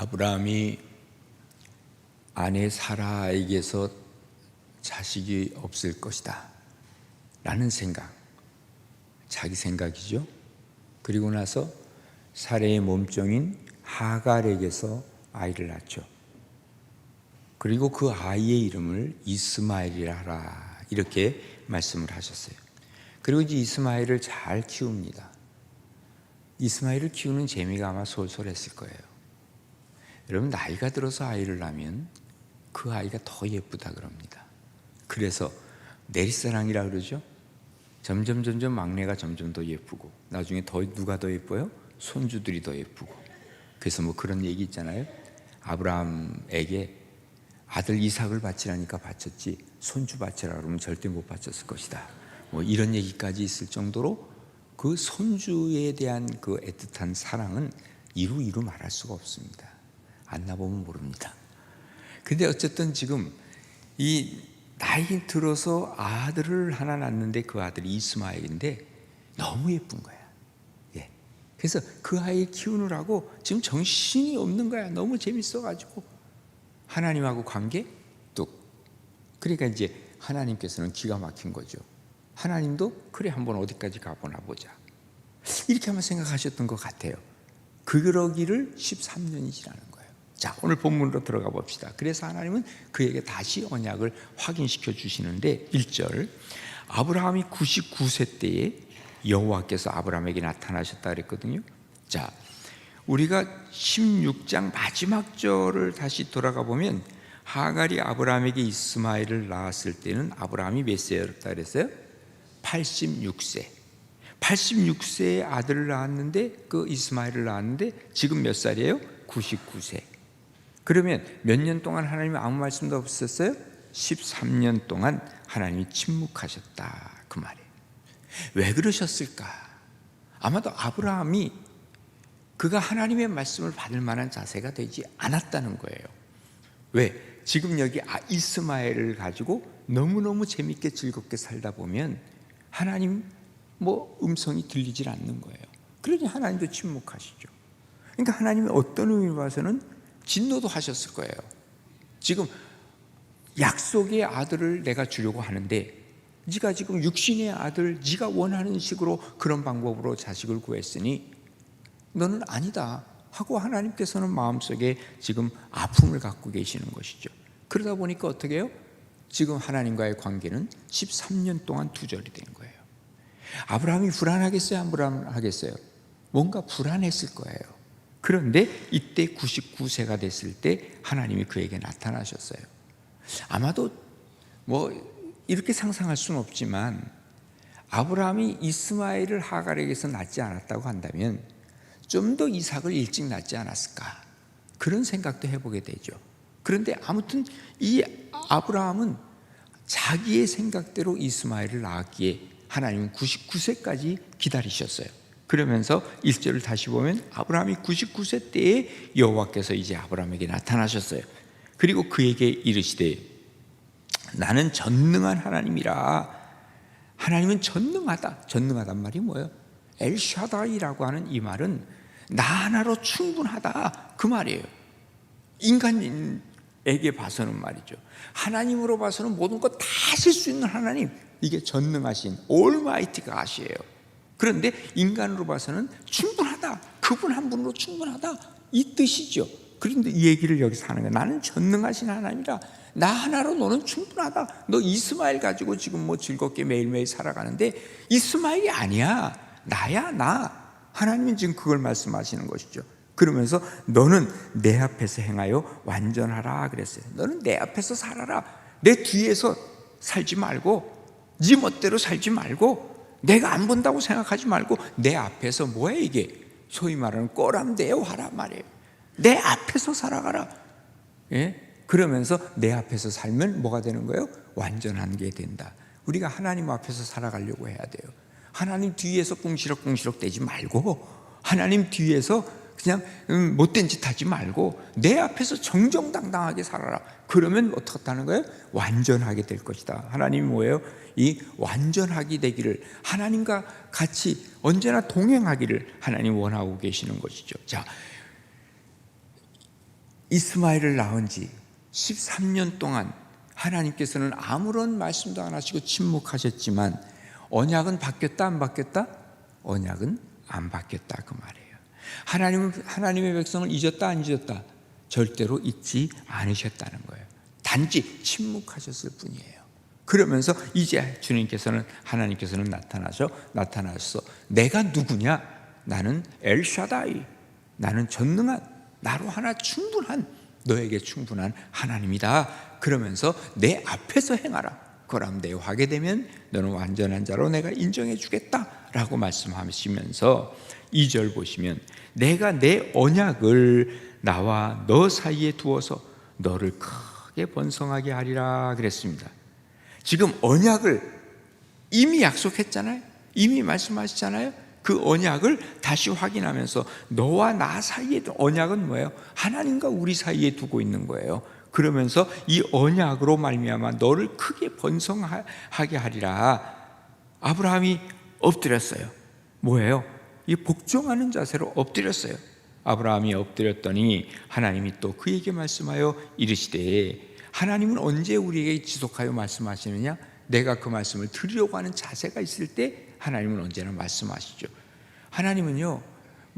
아브라함이 아내 사라에게서 자식이 없을 것이다. 라는 생각. 자기 생각이죠. 그리고 나서 사례의 몸종인 하갈에게서 아이를 낳죠. 그리고 그 아이의 이름을 이스마엘이라 하라. 이렇게 말씀을 하셨어요. 그리고 이제 이스마엘을 잘 키웁니다. 이스마엘을 키우는 재미가 아마 솔솔했을 거예요. 여러분 나이가 들어서 아이를 낳으면 그 아이가 더 예쁘다 그럽니다. 그래서 내리사랑이라 그러죠. 점점 점점 막내가 점점 더 예쁘고 나중에 더 누가 더 예뻐요? 손주들이 더 예쁘고. 그래서 뭐 그런 얘기 있잖아요. 아브라함에게 아들 이삭을 바치라니까 바쳤지 손주 바치라 그러면 절대 못 바쳤을 것이다. 뭐 이런 얘기까지 있을 정도로 그 손주에 대한 그 애틋한 사랑은 이루 이루 말할 수가 없습니다. 안 나보면 모릅니다. 근데 어쨌든 지금 이 나이 들어서 아들을 하나 낳는데 그 아들이 이스마엘인데 너무 예쁜 거야. 예. 그래서 그 아이 키우느라고 지금 정신이 없는 거야. 너무 재밌어가지고 하나님하고 관계 뚝. 그러니까 이제 하나님께서는 기가 막힌 거죠. 하나님도 그래 한번 어디까지 가보나 보자. 이렇게 한번 생각하셨던 것 같아요. 그러기를 13년이 지나는. 자, 오늘 본문으로 들어가 봅시다. 그래서 하나님은 그에게 다시 언약을 확인시켜 주시는데 1절 아브라함이 99세 때에 여호와께서 아브라함에게 나타나셨다 그랬거든요. 자, 우리가 16장 마지막 절을 다시 돌아가 보면 하갈이 아브라함에게 이스마엘을 낳았을 때는 아브라함이 몇 세였다 그랬어요? 86세. 86세에 아들을 낳았는데 그 이스마엘을 낳았는데 지금 몇 살이에요? 99세. 그러면 몇 년 동안 하나님이 아무 말씀도 없었어요? 13년 동안 하나님이 침묵하셨다 그 말이에요. 왜 그러셨을까? 아마도 아브라함이 그가 하나님의 말씀을 받을 만한 자세가 되지 않았다는 거예요. 왜? 지금 여기 아, 이스마엘을 가지고 너무너무 재밌게 즐겁게 살다 보면 하나님 뭐 음성이 들리질 않는 거예요. 그러니 하나님도 침묵하시죠. 그러니까 하나님이 어떤 의미로 봐서는 진노도 하셨을 거예요. 지금 약속의 아들을 내가 주려고 하는데 네가 지금 육신의 아들 네가 원하는 식으로 그런 방법으로 자식을 구했으니 너는 아니다 하고 하나님께서는 마음속에 지금 아픔을 갖고 계시는 것이죠. 그러다 보니까 어떻게 해요? 지금 하나님과의 관계는 13년 동안 두절이 된 거예요. 아브라함이 불안하겠어요? 안 불안하겠어요? 뭔가 불안했을 거예요. 그런데 이때 99세가 됐을 때 하나님이 그에게 나타나셨어요. 아마도 뭐 이렇게 상상할 수는 없지만 아브라함이 이스마엘을 하갈에게서 낳지 않았다고 한다면 좀 더 이삭을 일찍 낳지 않았을까 그런 생각도 해보게 되죠. 그런데 아무튼 이 아브라함은 자기의 생각대로 이스마엘을 낳았기에 하나님은 99세까지 기다리셨어요. 그러면서 1절을 다시 보면 아브라함이 99세 때에 여호와께서 이제 아브라함에게 나타나셨어요. 그리고 그에게 이르시되 나는 전능한 하나님이라. 하나님은 전능하다. 전능하단 말이 뭐예요? 엘샤다이라고 하는 이 말은 나 하나로 충분하다. 그 말이에요. 인간에게 봐서는 말이죠. 하나님으로 봐서는 모든 것다 하실 수 있는 하나님. 이게 전능하신 올마이티가 아시에요. 그런데 인간으로 봐서는 충분하다. 그분 한 분으로 충분하다. 이 뜻이죠. 그런데 이 얘기를 여기서 하는 거야. 나는 전능하신 하나님이라. 나 하나로 너는 충분하다. 너 이스마엘 가지고 지금 뭐 즐겁게 매일매일 살아가는데 이스마엘이 아니야. 나야, 나. 하나님은 지금 그걸 말씀하시는 것이죠. 그러면서 너는 내 앞에서 행하여 완전하라 그랬어요. 너는 내 앞에서 살아라. 내 뒤에서 살지 말고 네 멋대로 살지 말고 내가 안 본다고 생각하지 말고 내 앞에서 뭐야 이게 소위 말하는 꼬람대화라 말이에요. 내 앞에서 살아가라. 예? 그러면서 내 앞에서 살면 뭐가 되는 거예요? 완전한 게 된다. 우리가 하나님 앞에서 살아가려고 해야 돼요. 하나님 뒤에서 꿍시럭꿍시럭 대지 말고 하나님 뒤에서 그냥 음, 못된 짓 하지 말고 내 앞에서 정정당당하게 살아라. 그러면 어떻다는 거예요? 완전하게 될 것이다. 하나님이 뭐예요? 이 완전하게 되기를 하나님과 같이 언제나 동행하기를 하나님 원하고 계시는 것이죠. 자, 이스마엘을 낳은 지 13년 동안 하나님께서는 아무런 말씀도 안 하시고 침묵하셨지만 언약은 바뀌었다 안 바뀌었다? 언약은 안 바뀌었다 그 말이에요. 하나님은 하나님의 백성을 잊었다 안 잊었다? 절대로 잊지 않으셨다는 거예요. 단지 침묵하셨을 뿐이에요. 그러면서 이제 주님께서는 하나님께서는 나타나셔 나타나셔서 내가 누구냐? 나는 엘샤다이. 나는 전능한 나로 하나 충분한 너에게 충분한 하나님이다. 그러면서 내 앞에서 행하라. 그럼 내 하게 되면 너는 완전한 자로 내가 인정해 주겠다라고 말씀하시면서 2절 보시면 내가 내 언약을 나와 너 사이에 두어서 너를 크게 번성하게 하리라 그랬습니다. 지금 언약을 이미 약속했잖아요. 이미 말씀하셨잖아요. 그 언약을 다시 확인하면서 너와 나 사이에 언약은 뭐예요? 하나님과 우리 사이에 두고 있는 거예요. 그러면서 이 언약으로 말미암아 너를 크게 번성하게 하리라. 아브라함이 엎드렸어요. 뭐예요? 이 복종하는 자세로 엎드렸어요. 아브라함이 엎드렸더니 하나님이 또 그에게 말씀하여 이르시되 하나님은 언제 우리에게 지속하여 말씀하시느냐? 내가 그 말씀을 들으려고 하는 자세가 있을 때 하나님은 언제나 말씀하시죠. 하나님은요,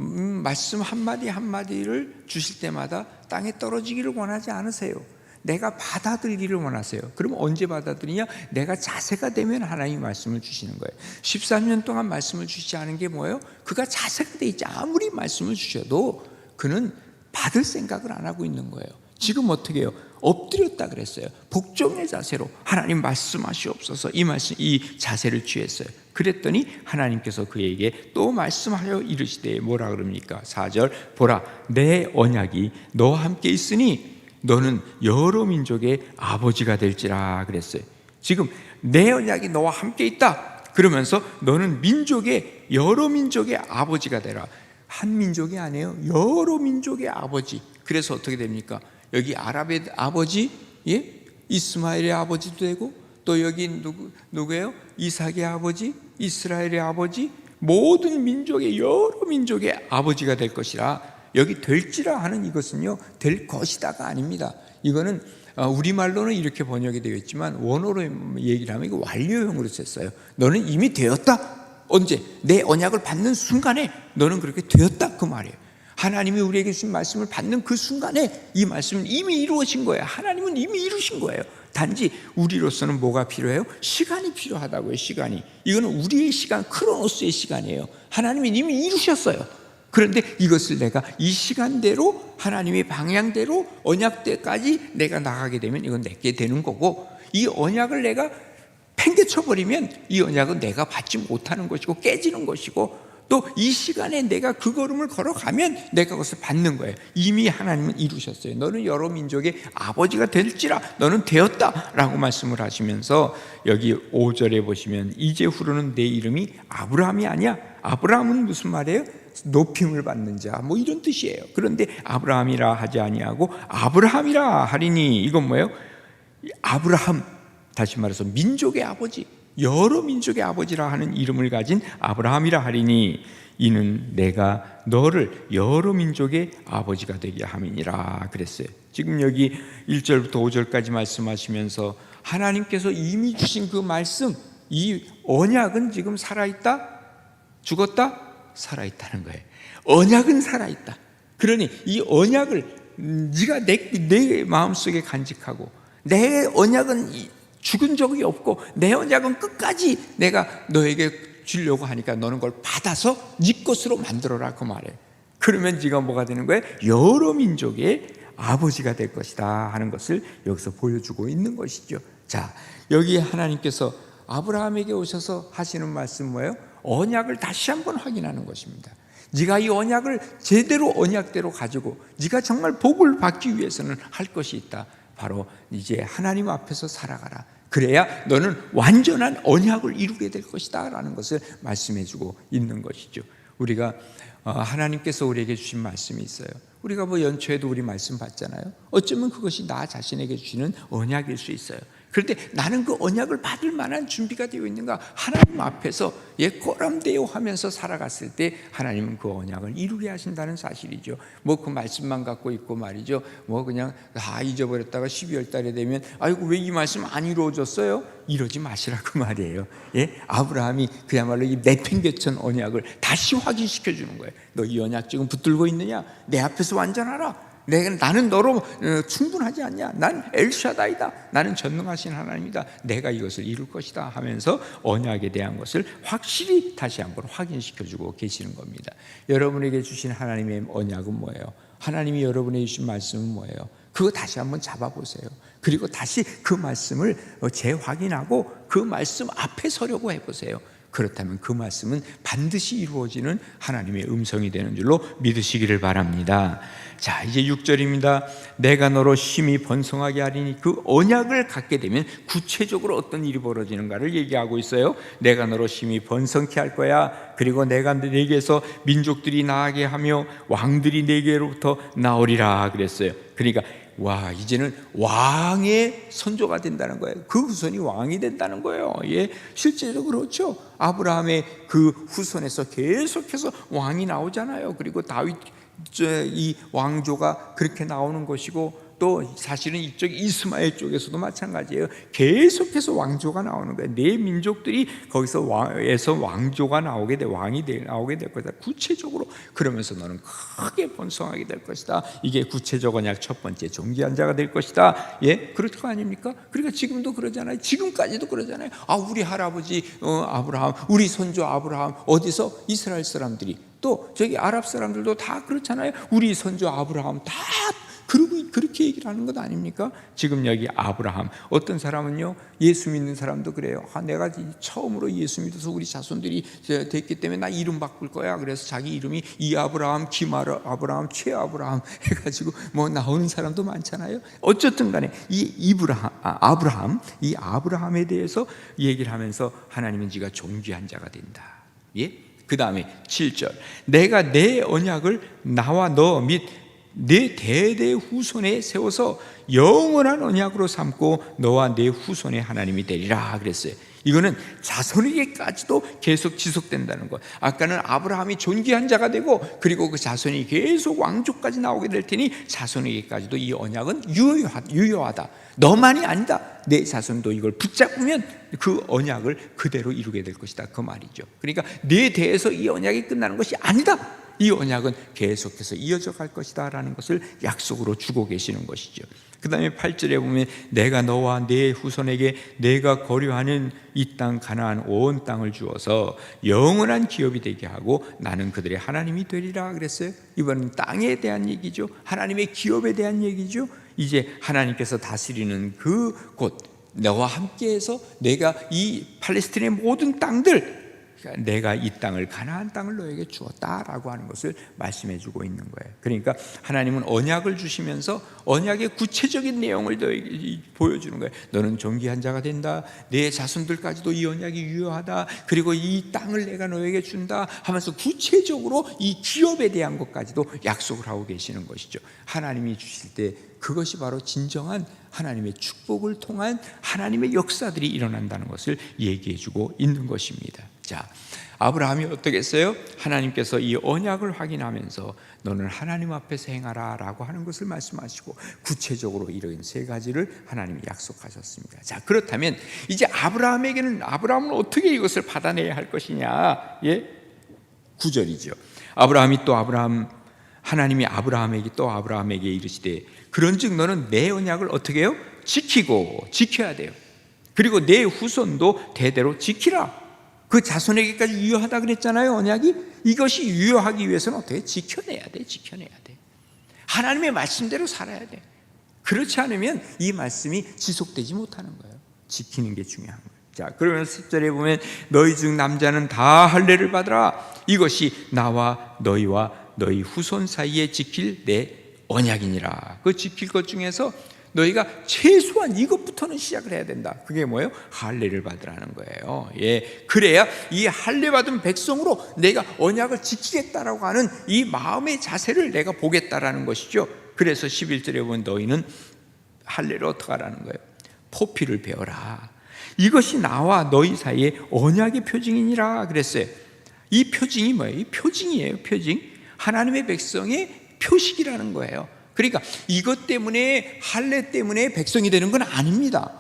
음, 말씀 한마디 한마디를 주실 때마다 땅에 떨어지기를 원하지 않으세요. 내가 받아들이기를 원하세요. 그럼 언제 받아들이냐? 내가 자세가 되면 하나님 말씀을 주시는 거예요. 13년 동안 말씀을 주시지 않은 게 뭐예요? 그가 자세가 돼 있지. 아무리 말씀을 주셔도 그는 받을 생각을 안 하고 있는 거예요. 지금 어떻게 해요? 엎드렸다 그랬어요. 복종의 자세로 하나님 말씀하시옵소서 이 말씀 이 자세를 취했어요. 그랬더니 하나님께서 그에게 또 말씀하여 이르시되 뭐라 그럽니까? 4절 보라 내 언약이 너와 함께 있으니 너는 여러 민족의 아버지가 될지라 그랬어요. 지금 내 언약이 너와 함께 있다. 그러면서 너는 민족의 여러 민족의 아버지가 되라. 한 민족이 아니에요. 여러 민족의 아버지. 그래서 어떻게 됩니까? 여기 아랍의 아버지, 예? 이스마엘의 아버지도 되고 또 여기 누구 누구예요? 이삭의 아버지, 이스라엘의 아버지, 모든 민족의 여러 민족의 아버지가 될 것이라 여기 될지라 하는 이것은요 될 것이다가 아닙니다. 이거는 어, 우리 말로는 이렇게 번역이 되어 있지만 원어로 얘기를 하면 이거 완료형으로 썼어요. 너는 이미 되었다. 언제? 내 언약을 받는 순간에 너는 그렇게 되었다 그 말이에요. 하나님이 우리에게 주신 말씀을 받는 그 순간에 이 말씀은 이미 이루어진 거예요. 하나님은 이미 이루신 거예요. 단지 우리로서는 뭐가 필요해요? 시간이 필요하다고요. 시간이. 이거는 우리의 시간, 크로노스의 시간이에요. 하나님이 이미 이루셨어요. 그런데 이것을 내가 이 시간대로 하나님의 방향대로 언약대까지 내가 나가게 되면 이건 내게 되는 거고 이 언약을 내가 팽개쳐 버리면 이 언약은 내가 받지 못하는 것이고 깨지는 것이고 또 이 시간에 내가 그 걸음을 걸어가면 내가 그것을 받는 거예요. 이미 하나님은 이루셨어요. 너는 여러 민족의 아버지가 될지라 너는 되었다 라고 말씀을 하시면서 여기 5절에 보시면 이제 후로는 내 이름이 아브라함이 아니야. 아브라함은 무슨 말이에요? 높임을 받는 자, 뭐 이런 뜻이에요. 그런데 아브라함이라 하지 아니하고 아브라함이라 하리니 이건 뭐예요? 아브라함 다시 말해서 민족의 아버지, 여러 민족의 아버지라 하는 이름을 가진 아브라함이라 하리니 이는 내가 너를 여러 민족의 아버지가 되게 함이니라 그랬어요. 지금 여기 1절부터 5절까지 말씀하시면서 하나님께서 이미 주신 그 말씀, 이 언약은 지금 살아있다? 죽었다? 살아있다는 거예요. 언약은 살아있다. 그러니 이 언약을 네가 내, 내 마음속에 간직하고 내 언약은 죽은 적이 없고 내 언약은 끝까지 내가 너에게 주려고 하니까 너는 그걸 받아서 네 것으로 만들어라 그 말이에요. 그러면 네가 뭐가 되는 거예요? 여러 민족의 아버지가 될 것이다 하는 것을 여기서 보여주고 있는 것이죠. 자, 여기 하나님께서 아브라함에게 오셔서 하시는 말씀 뭐예요? 언약을 다시 한번 확인하는 것입니다. 네가 이 언약을 제대로 언약대로 가지고 네가 정말 복을 받기 위해서는 할 것이 있다. 바로 이제 하나님 앞에서 살아가라. 그래야 너는 완전한 언약을 이루게 될 것이다. 라는 것을 말씀해 주고 있는 것이죠. 우리가 어, 하나님께서 우리에게 주신 말씀이 있어요. 우리가 뭐 연초에도 우리 말씀 받잖아요. 어쩌면 그것이 나 자신에게 주시는 언약일 수 있어요. 그런데 나는 그 언약을 받을 만한 준비가 되어 있는가? 하나님 앞에서 예 꼬람대요 하면서 살아갔을 때 하나님은 그 언약을 이루게 하신다는 사실이죠. 뭐 그 말씀만 갖고 있고 말이죠. 뭐 그냥 다 잊어버렸다가 12월 달에 되면 아이고 왜 이 말씀 안 이루어졌어요? 이러지 마시라고 말이에요. 예? 아브라함이 그야말로 이 내팽개천 언약을 다시 확인시켜 주는 거예요. 너 이 언약 지금 붙들고 있느냐? 내 앞에서 완전하라. 내가 나는 너로 어, 충분하지 않냐? 난 엘샤다이다. 나는 전능하신 하나님이다. 내가 이것을 이룰 것이다 하면서 언약에 대한 것을 확실히 다시 한번 확인시켜 주고 계시는 겁니다. 여러분에게 주신 하나님의 언약은 뭐예요? 하나님이 여러분에게 주신 말씀은 뭐예요? 그거 다시 한번 잡아보세요. 그리고 다시 그 말씀을 어, 재확인하고 그 말씀 앞에 서려고 해보세요. 그렇다면 그 말씀은 반드시 이루어지는 하나님의 음성이 되는 줄로 믿으시기를 바랍니다. 자, 이제 6절입니다. 내가 너로 심히 번성하게 하리니 그 언약을 갖게 되면 구체적으로 어떤 일이 벌어지는가를 얘기하고 있어요. 내가 너로 심히 번성케 할 거야. 그리고 내가 내게서 민족들이 나게 하며 왕들이 내게로부터 나오리라 그랬어요. 그러니까 와 이제는 왕의 선조가 된다는 거예요. 그 후손이 왕이 된다는 거예요. 예, 실제로 그렇죠. 아브라함의 그 후손에서 계속해서 왕이 나오잖아요. 그리고 다윗 이 왕조가 그렇게 나오는 것이고 또 사실은 이쪽 이스마엘 쪽에서도 마찬가지예요. 계속해서 왕조가 나오는 거예요. 내 민족들이 거기서 왕에서 왕조가 나오게 돼 왕이 돼 나오게 될 것이다. 구체적으로 그러면서 너는 크게 번성하게 될 것이다. 이게 구체적 언약 첫 번째 종기한 자가 될 것이다. 예, 그렇죠 거 아닙니까? 그러니까 지금도 그러잖아요. 지금까지도 그러잖아요. 아 우리 할아버지 어, 아브라함, 우리 손주 아브라함 어디서 이스라엘 사람들이 또 저기 아랍 사람들도 다 그렇잖아요. 우리 선조 아브라함 다 그러고 그렇게 얘기를 하는 것 아닙니까? 지금 여기 아브라함 어떤 사람은요 예수 믿는 사람도 그래요. 아, 내가 처음으로 예수 믿어서 우리 자손들이 됐기 때문에 나 이름 바꿀 거야. 그래서 자기 이름이 이 아브라함, 김아르 아브라함, 최 아브라함 해가지고 뭐 나오는 사람도 많잖아요. 어쨌든간에 이 이브라함, 아, 아브라함, 이 아브라함에 대해서 얘기를 하면서 하나님은 지가 존귀한 자가 된다. 예? 그 다음에 7절 내가 내 언약을 나와 너 및 내 대대 후손에 세워서 영원한 언약으로 삼고 너와 내 후손의 하나님이 되리라 그랬어요 이거는 자손에게까지도 계속 지속된다는 것. 아까는 아브라함이 존귀한 자가 되고 그리고 그 자손이 계속 왕족까지 나오게 될 테니 자손에게까지도 이 언약은 유효하다. 너만이 아니다. 내 자손도 이걸 붙잡으면 그 언약을 그대로 이루게 될 것이다. 그 말이죠. 그러니까 내 대에서 이 언약이 끝나는 것이 아니다. 이 언약은 계속해서 이어져 갈 것이다 라는 것을 약속으로 주고 계시는 것이죠. 그 다음에 8절에 보면 내가 너와 내 후손에게 내가 거류하는 이 땅 가나안 온 땅을 주어서 영원한 기업이 되게 하고 나는 그들의 하나님이 되리라 그랬어요. 이번은 땅에 대한 얘기죠. 하나님의 기업에 대한 얘기죠. 이제 하나님께서 다스리는 그 곳 너와 함께해서 내가 이 팔레스틴의 모든 땅들 그러니까 내가 이 땅을 가나안 땅을 너에게 주었다라고 하는 것을 말씀해 주고 있는 거예요. 그러니까 하나님은 언약을 주시면서 언약의 구체적인 내용을 너에게 보여주는 거예요. 너는 존귀한 자가 된다. 내 자손들까지도 이 언약이 유효하다. 그리고 이 땅을 내가 너에게 준다 하면서 구체적으로 이 기업에 대한 것까지도 약속을 하고 계시는 것이죠. 하나님이 주실 때 그것이 바로 진정한 하나님의 축복을 통한 하나님의 역사들이 일어난다는 것을 얘기해 주고 있는 것입니다. 자, 아브라함이 어떻게 했어요? 하나님께서 이 언약을 확인하면서 너는 하나님 앞에서 행하라 라고 하는 것을 말씀하시고 구체적으로 이런 세 가지를 하나님이 약속하셨습니다. 자, 그렇다면 이제 아브라함에게는 아브라함은 어떻게 이것을 받아내야 할 것이냐? 예? 구절이죠. 아브라함이 또 아브라함 하나님이 아브라함에게 또 아브라함에게 이르시되 그런즉 너는 내 언약을 어떻게 해요? 지키고 지켜야 돼요. 그리고 내 후손도 대대로 지키라. 그 자손에게까지 유효하다 그랬잖아요, 언약이. 이것이 유효하기 위해서는 어떻게 지켜내야 돼, 지켜내야 돼. 하나님의 말씀대로 살아야 돼. 그렇지 않으면 이 말씀이 지속되지 못하는 거예요. 지키는 게 중요한 거예요. 자, 그러면 10절에 보면 너희 중 남자는 다 할례를 받으라. 이것이 나와 너희와 너희 후손 사이에 지킬 내 언약이니라. 그 지킬 것 중에서 너희가 최소한 이것부터는 시작을 해야 된다. 그게 뭐예요? 할례를 받으라는 거예요. 예. 그래야 이 할례 받은 백성으로 내가 언약을 지키겠다라고 하는 이 마음의 자세를 내가 보겠다라는 것이죠. 그래서 11절에 보면 너희는 할례를 어떻게 하라는 거예요? 포피를 베어라. 이것이 나와 너희 사이에 언약의 표징이니라 그랬어요. 이 표징이 뭐예요? 이 표징이에요. 표징. 하나님의 백성의 표식이라는 거예요. 그러니까 이것 때문에 할례 때문에 백성이 되는 건 아닙니다.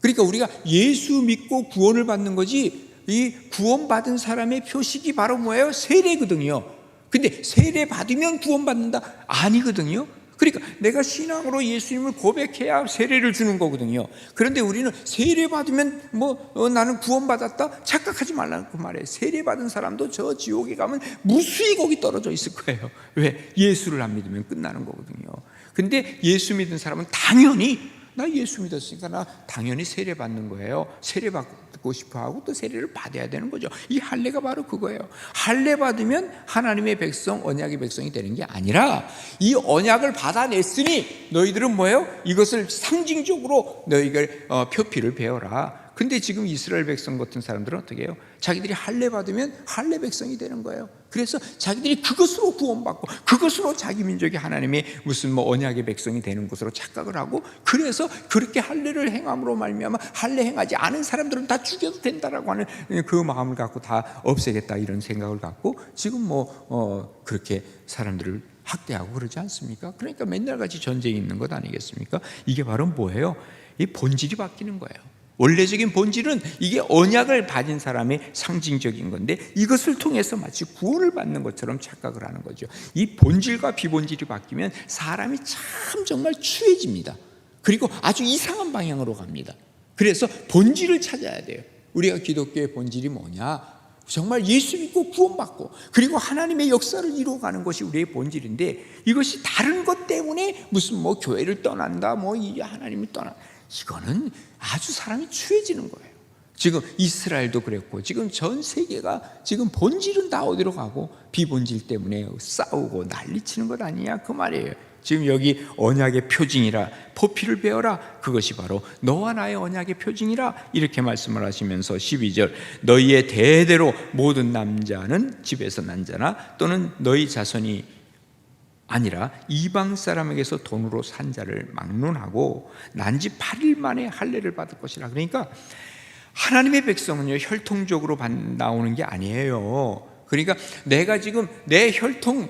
그러니까 우리가 예수 믿고 구원을 받는 거지 이 구원받은 사람의 표식이 바로 뭐예요? 세례거든요. 근데 세례 받으면 구원받는다? 아니거든요. 그러니까 내가 신앙으로 예수님을 고백해야 세례를 주는 거거든요. 그런데 우리는 세례 받으면 뭐 어, 나는 구원받았다 착각하지 말라는 그 말이에요. 세례 받은 사람도 저 지옥에 가면 무수히 거기 떨어져 있을 거예요. 왜? 예수를 안 믿으면 끝나는 거거든요. 근데 예수 믿은 사람은 당연히 나 예수 믿었으니까 나 당연히 세례 받는 거예요. 세례 받고 싶어 하고 또 세례를 받아야 되는 거죠. 이 할례가 바로 그거예요. 할례 받으면 하나님의 백성, 언약의 백성이 되는 게 아니라 이 언약을 받아냈으니 너희들은 뭐예요? 이것을 상징적으로 너희가 어, 표피를 베어라. 근데 지금 이스라엘 백성 같은 사람들은 어떻게 해요? 자기들이 할례 받으면 할례 백성이 되는 거예요. 그래서 자기들이 그것으로 구원받고 그것으로 자기 민족이 하나님의 무슨 뭐 언약의 백성이 되는 것으로 착각을 하고 그래서 그렇게 할례를 행함으로 말미암아 할례 행하지 않은 사람들은 다 죽여도 된다라고 하는 그 마음을 갖고 다 없애겠다 이런 생각을 갖고 지금 뭐 어, 그렇게 사람들을 학대하고 그러지 않습니까? 그러니까 맨날 같이 전쟁이 있는 것 아니겠습니까? 이게 바로 뭐예요? 이 본질이 바뀌는 거예요. 원래적인 본질은 이게 언약을 받은 사람의 상징적인 건데 이것을 통해서 마치 구원을 받는 것처럼 착각을 하는 거죠. 이 본질과 비본질이 바뀌면 사람이 참 정말 추해집니다. 그리고 아주 이상한 방향으로 갑니다. 그래서 본질을 찾아야 돼요. 우리가 기독교의 본질이 뭐냐? 정말 예수 믿고 구원받고 그리고 하나님의 역사를 이루어가는 것이 우리의 본질인데 이것이 다른 것 때문에 무슨 뭐 교회를 떠난다 뭐이 하나님을 떠나 이거는 아주 사람이 추해지는 거예요. 지금 이스라엘도 그랬고 지금 전 세계가 지금 본질은 다 어디로 가고 비본질 때문에 싸우고 난리치는 것 아니냐 그 말이에요. 지금 여기 언약의 표징이라 포피를 베어라 그것이 바로 너와 나의 언약의 표징이라 이렇게 말씀을 하시면서 12절 너희의 대대로 모든 남자는 집에서 난 자나 또는 너희 자손이 아니라 이방 사람에게서 돈으로 산 자를 막론하고 난 지 8일 만에 할례를 받을 것이라 그러니까 하나님의 백성은요 혈통적으로 나오는 게 아니에요. 그러니까 내가 지금 내 혈통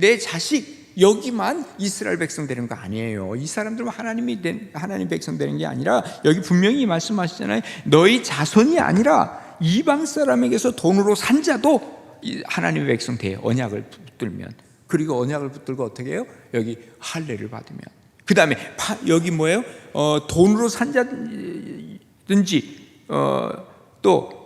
내 자식 여기만 이스라엘 백성 되는 거 아니에요. 이 사람들은 하나님이 된 하나님 백성 되는 게 아니라 여기 분명히 말씀하시잖아요. 너희 자손이 아니라 이방 사람에게서 돈으로 산 자도 하나님의 백성 돼 언약을 붙들면 그리고 언약을 붙들고 어떻게 해요? 여기 할례를 받으면 그 다음에 여기 뭐예요? 어, 돈으로 산자든지 어, 또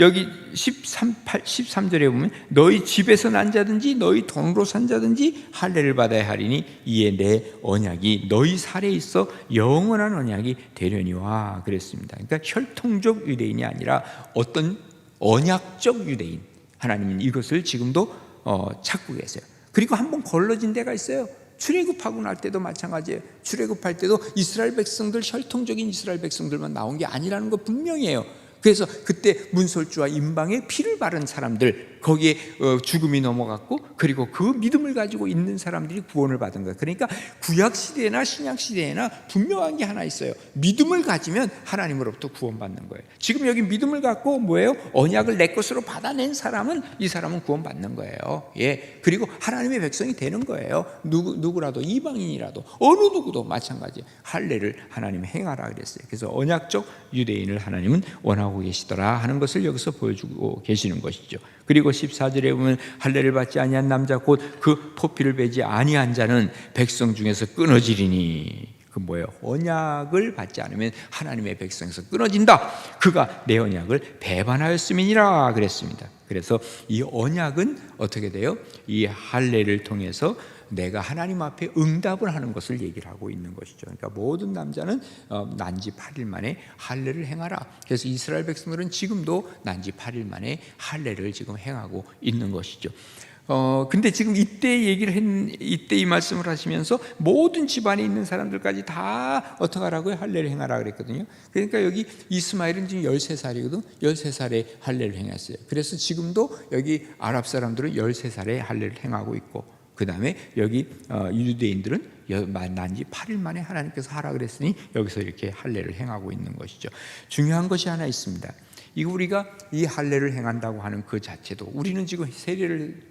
여기 13, 8, 13절에 보면 너희 집에서 난 자든지 너희 돈으로 산 자든지 할례를 받아야 하리니 이에 내 언약이 너희 살에 있어 영원한 언약이 되려니와 그랬습니다. 그러니까 혈통적 유대인이 아니라 어떤 언약적 유대인 하나님은 이것을 지금도 어, 찾고 계세요. 그리고 한 번 걸러진 데가 있어요. 출애굽하고 날 때도 마찬가지예요. 출애굽할 때도 이스라엘 백성들 혈통적인 이스라엘 백성들만 나온 게 아니라는 거 분명해요. 그래서 그때 문설주와 임방에 피를 바른 사람들 거기에 어, 죽음이 넘어갔고 그리고 그 믿음을 가지고 있는 사람들이 구원을 받은 거예요. 그러니까 구약 시대나 신약 시대에나 분명한 게 하나 있어요. 믿음을 가지면 하나님으로부터 구원받는 거예요. 지금 여기 믿음을 갖고 뭐예요? 언약을 내 것으로 받아낸 사람은 이 사람은 구원받는 거예요. 예. 그리고 하나님의 백성이 되는 거예요. 누구 누구라도 이방인이라도 어느 누구도 마찬가지 할례를 하나님이 행하라 그랬어요. 그래서 언약적 유대인을 하나님은 원하고 하고 계시더라 하는 것을 여기서 보여주고 계시는 것이죠. 그리고 14절에 보면 할례를 받지 아니한 남자 곧 그 포피를 베지 아니한 자는 백성 중에서 끊어지리니 그 뭐예요? 언약을 받지 않으면 하나님의 백성에서 끊어진다. 그가 내 언약을 배반하였음이니라 그랬습니다. 그래서 이 언약은 어떻게 돼요? 이 할례를 통해서 내가 하나님 앞에 응답을 하는 것을 얘기를 하고 있는 것이죠. 그러니까 모든 남자는 어, 난지 8일 만에 할례를 행하라. 그래서 이스라엘 백성들은 지금도 난지 8일 만에 할례를 지금 행하고 있는 것이죠. 어 근데 지금 이때 얘기를 했 이때 이 말씀을 하시면서 모든 집안에 있는 사람들까지 다 어떻게 하라고요? 할례를 행하라 그랬거든요. 그러니까 여기 이스마엘은 지금 13살이거든. 13살에 할례를 행했어요. 그래서 지금도 여기 아랍 사람들은 13살에 할례를 행하고 있고 그 다음에 여기 어, 유대인들은 여- 만난 지 8일 만에 하나님께서 하라 그랬으니 여기서 이렇게 할례를 행하고 있는 것이죠. 중요한 것이 하나 있습니다. 이거 우리가 이 할례를 행한다고 하는 그 자체도 우리는 지금 세례를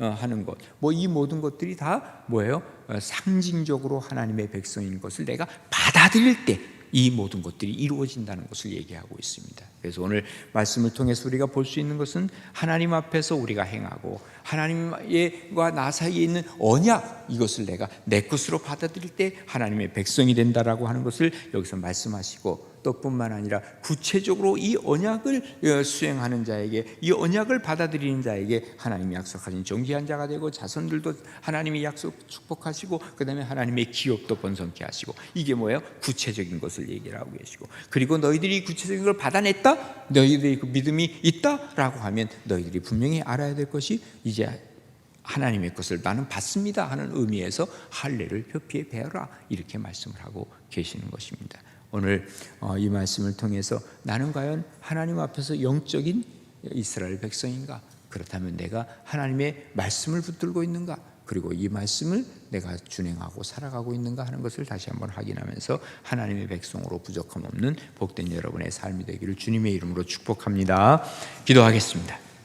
어, 하는 것, 뭐 이 모든 것들이 다 뭐예요? 어, 상징적으로 하나님의 백성인 것을 내가 받아들일 때 이 모든 것들이 이루어진다는 것을 얘기하고 있습니다. 그래서 오늘 말씀을 통해서 우리가 볼 수 있는 것은 하나님 앞에서 우리가 행하고 하나님과 나 사이에 있는 언약 이것을 내가 내 것으로 받아들일 때 하나님의 백성이 된다라고 하는 것을 여기서 말씀하시고 또 뿐만 아니라 구체적으로 이 언약을 어, 수행하는 자에게 이 언약을 받아들이는 자에게 하나님이 약속하신 정기한 자가 되고 자손들도 하나님이 약속 축복하시고 그다음에 하나님의 기업도 번성케 하시고 이게 뭐예요? 구체적인 것을 얘기를 하고 계시고 그리고 너희들이 구체적인 걸 받아냈다 너희들이 그 믿음이 있다라고 하면 너희들이 분명히 알아야 될 것이 이제 하나님의 것을 나는 받습니다 하는 의미에서 할례를 표피에 배워라 이렇게 말씀을 하고 계시는 것입니다. 오늘 어, 이 말씀을 통해서 나는 과연 하나님 앞에서 영적인 이스라엘 백성인가? 그렇다면 내가 하나님의 말씀을 붙들고 있는가? 그리고 이 말씀을 내가 준행하고 살아가고 있는가 하는 것을 다시 한번 확인하면서 하나님의 백성으로 부족함 없는 복된 여러분의 삶이 되기를 주님의 이름으로 축복합니다. 기도하겠습니다.